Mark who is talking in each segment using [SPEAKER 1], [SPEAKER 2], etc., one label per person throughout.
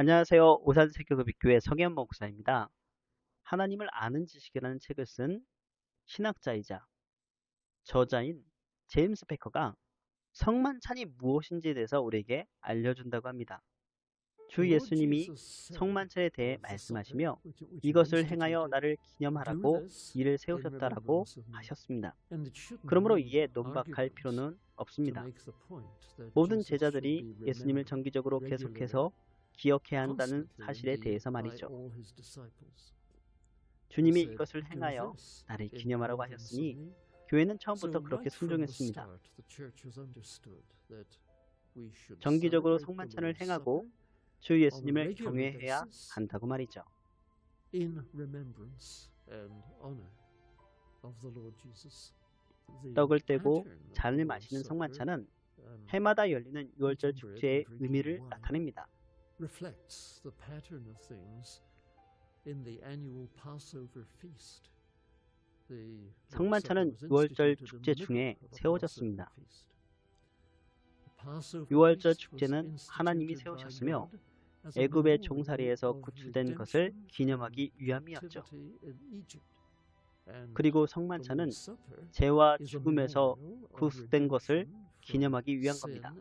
[SPEAKER 1] 안녕하세요. 오산세교급교회 성현 목사입니다. 하나님을 아는 지식이라는 책을 쓴 신학자이자 저자인 제임스 패커가 성만찬이 무엇인지에 대해서 우리에게 알려준다고 합니다. 주 예수님이 성만찬에 대해 말씀하시며 이것을 행하여 나를 기념하라고 이를 세우셨다라고 하셨습니다. 그러므로 이에 논박할 필요는 없습니다. 모든 제자들이 예수님을 정기적으로 계속해서 기억해야 한다는 사실에 대해서 말이죠. 주님이 이것을 행하여 나를 기념하라고 하셨으니 교회는 처음부터 그렇게 순종했습니다. 정기적으로 성만찬을 행하고 주 예수님을 경외해야 한다고 말이죠. 떡을 떼고 잔을 마시는 성만찬은 해마다 열리는 6월절 축제의 의미를 나타냅니다.
[SPEAKER 2] Reflects the pattern of things in the annual Passover feast. The
[SPEAKER 1] 성만찬은
[SPEAKER 2] Lord's Supper was
[SPEAKER 1] 6월절
[SPEAKER 2] instituted in
[SPEAKER 1] 축제
[SPEAKER 2] the
[SPEAKER 1] 중에 세워졌습니다.
[SPEAKER 2] Passover feast. The Passover
[SPEAKER 1] 6월절
[SPEAKER 2] feast was
[SPEAKER 1] 축제는 하나님이 세우셨으며 애굽의 종살이에서 구출된 것을 기념하기 위함이었죠. 그리고
[SPEAKER 2] the
[SPEAKER 1] 성만찬은 죄와 죽음에서 구속된 것을 기념하기 위한 겁니다.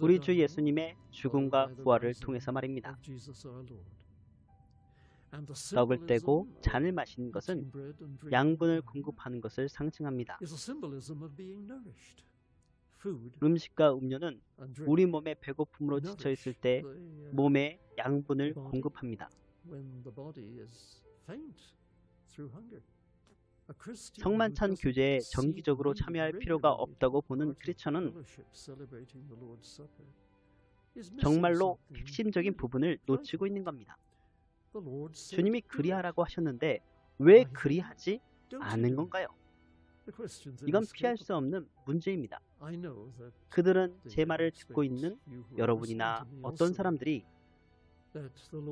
[SPEAKER 1] 우리 주 예수님의 죽음과 부활을 통해서 말입니다. 떡을 떼고 잔을 마시는 것은 양분을 공급하는 것을 상징합니다. 음식과 음료는 우리 몸의 배고픔으로 지쳐 있을 때 몸에 양분을 공급합니다. 성만찬 교제에 정기적으로 참여할 필요가 없다고 보는 크리스천은 정말로 핵심적인 부분을 놓치고 있는 겁니다. 주님이 그리하라고 하셨는데 왜 그리하지 않은 건가요? 이건 피할 수 없는 문제입니다. 그들은 제 말을 듣고 있는 여러분이나 어떤 사람들이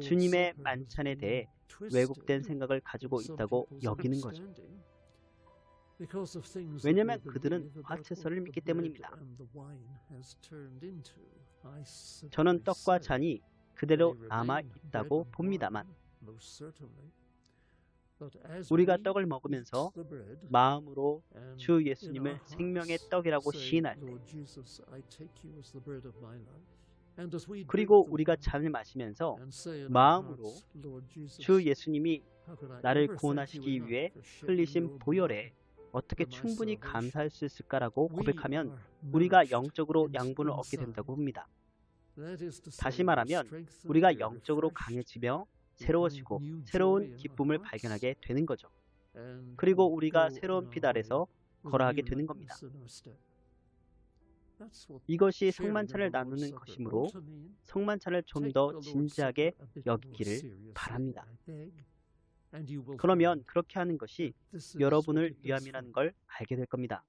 [SPEAKER 1] 주님의 만찬에 대해 왜곡된 생각을 가지고 있다고 여기는 거죠. 왜냐하면 그들은 화채설을 믿기 때문입니다. 저는 떡과 잔이 그대로 남아 있다고 봅니다만 우리가 떡을 먹으면서 마음으로 주 예수님을 생명의 떡이라고 시인할 때 그리고 우리가 잔을 마시면서 마음으로 주 예수님이 나를 구원하시기 위해 흘리신 보혈에 어떻게 충분히 감사할 수 있을까라고 고백하면 우리가 영적으로 양분을 얻게 된다고 봅니다. 다시 말하면 우리가 영적으로 강해지며 새로워지고 새로운 기쁨을 발견하게 되는 거죠. 그리고 우리가 새로운 빛 아래서 걸어가게 되는 겁니다. 이것이 성만찬을 나누는 것이므로 성만찬을 좀 더 진지하게 여기기를 바랍니다. 그러면 그렇게 하는 것이 여러분을 위함이라는 걸 알게 될 겁니다.